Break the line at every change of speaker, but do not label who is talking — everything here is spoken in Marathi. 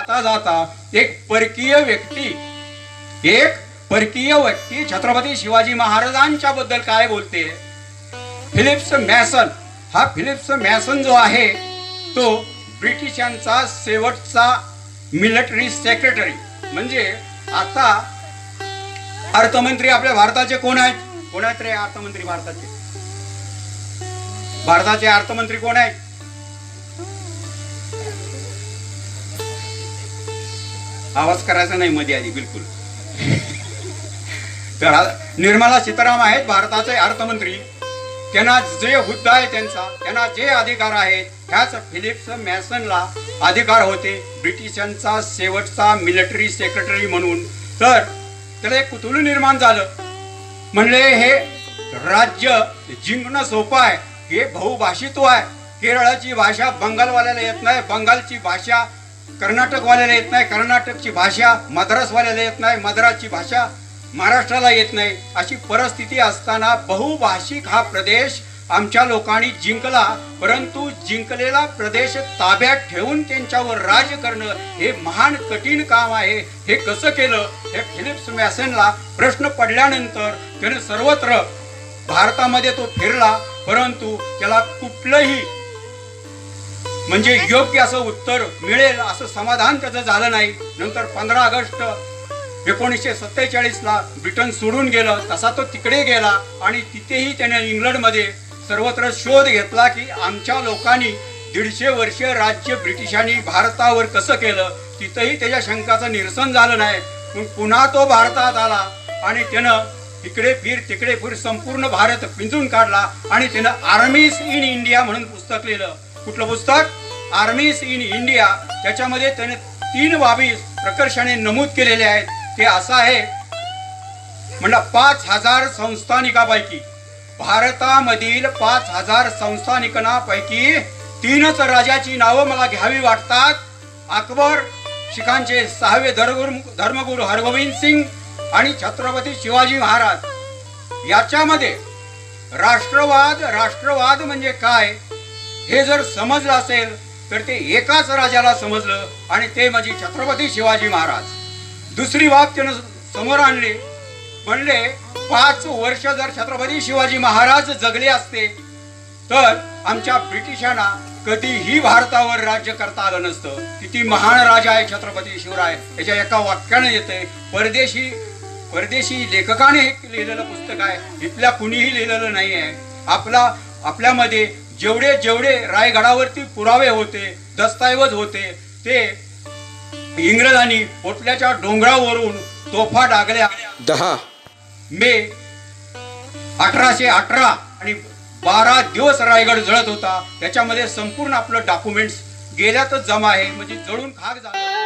जाता जाता एक परकीय व्यक्ती एक परकीय व्यक्ती छत्रपती शिवाजी महाराजांच्या बद्दल काय बोलते? फिलिप्स मॅसन हा फिलिप्स मॅसन जो आहे तो ब्रिटिशांचा शेवटचा मिलिटरी सेक्रेटरी. म्हणजे आता अर्थमंत्री आपल्या भारताचे कोण आहेत? कोण आहेत रे अर्थमंत्री भारताचे? भारताचे अर्थमंत्री कोण आहेत? आवाज करायचा नाही मध्ये आधी बिलकुल. तर निर्मला सीताराम आहेत भारताचे अर्थमंत्री. त्यांना जे हुद्दा आहे त्यांचा त्यांना जे अधिकार आहेत ह्याच फिलिप्स मॅसनला अधिकार होते. ब्रिटिशांचा शेवटचा मिलिटरी सेक्रेटरी म्हणून. तर त्याला एक कुतुल निर्माण झालं. म्हणले हे राज्य जिंकणं सोपं आहे. हे बहुभाषित्व आहे. केरळाची भाषा बंगालवाल्याला येत नाही. बंगालची भाषा कर्नाटकवाल्याला येत नाही कर्नाटकची भाषा मद्रासवाल्याला येत नाही मद्रासची भाषा महाराष्ट्राला येत नाही. अशी परिस्थिती असताना बहुभाषिक हा प्रदेश आमच्या लोकांनी जिंकला परंतु जिंकलेला प्रदेश ताब्यात ठेवून त्यांच्यावर राज करणं हे महान कठीण काम आहे. हे कसं केलं? हे फिलिप्स मॅसनला प्रश्न पडल्यानंतर त्याने सर्वत्र भारतामध्ये तो फिरला परंतु त्याला कुठलंही म्हणजे योग्य असं उत्तर मिळेल असं समाधान त्याचं झालं नाही. नंतर पंधरा ऑगस्ट एकोणीसशे सत्तेचाळीस ला ब्रिटन सोडून गेलं तसा तो तिकडे गेला आणि तिथेही त्याने इंग्लंडमध्ये सर्वत्र शोध घेतला की आमच्या लोकांनी दीडशे वर्ष राज्य ब्रिटिशांनी भारतावर कसं केलं तिथंही त्याच्या शंकाचं निरसन झालं नाही. मग पुन्हा तो भारतात आला आणि त्यानं इकडे फिर तिकडे फिर संपूर्ण भारत पिंजून काढला आणि त्यानं आर्मीज इन इंडिया म्हणून पुस्तक लिहिलं. कुठलं पुस्तक? आर्मीज इन इंडिया त्याच्यामध्ये त्याने तीन बाबी प्रकर्षाने नमूद केलेले आहेत. ते असं आहे. म्हणलं पाच हजार संस्थानिकापैकी भारतामधील पाच हजार संस्थानिकांपैकी तीनच राजाची नावं मला घ्यावी वाटतात. अकबर शिखांचे सहावे धर्मगुरु धर्मगुरु हरगोविंद सिंग आणि छत्रपती शिवाजी महाराज. याच्यामध्ये राष्ट्रवाद राष्ट्रवाद म्हणजे काय? हे जर समजलं असेल तर ते एकाच राजाला समजलं आणि ते म्हणजे छत्रपती शिवाजी महाराज. दुसरी बाब त्यानं समोर आणली. म्हणले पाच वर्ष जर छत्रपती शिवाजी महाराज जगले असते तर आमच्या ब्रिटिशांना कधीही भारतावर राज्य करता आलं नसतं. किती महान राजा आहे छत्रपती शिवराय. याच्या एका वाक्यानं येते परदेशी परदेशी लेखकाने हे लिहिलेलं पुस्तक आहे. इथल्या कुणीही लिहिलेलं नाही आहे आपला आपल्यामध्ये जेवढे जेवढे रायगडावरती पुरावे होते दस्तऐवज होते ते इंग्रजांनी पोटल्याच्या डोंगरावरून तोफा डागल्या.
दहा.
मे अठराशे अठरा आणि बारा दिवस रायगड जळत होता. त्याच्यामध्ये संपूर्ण आपलं डॉक्युमेंट्स गेल्यातच जमा आहे. म्हणजे जळून खाक झालं.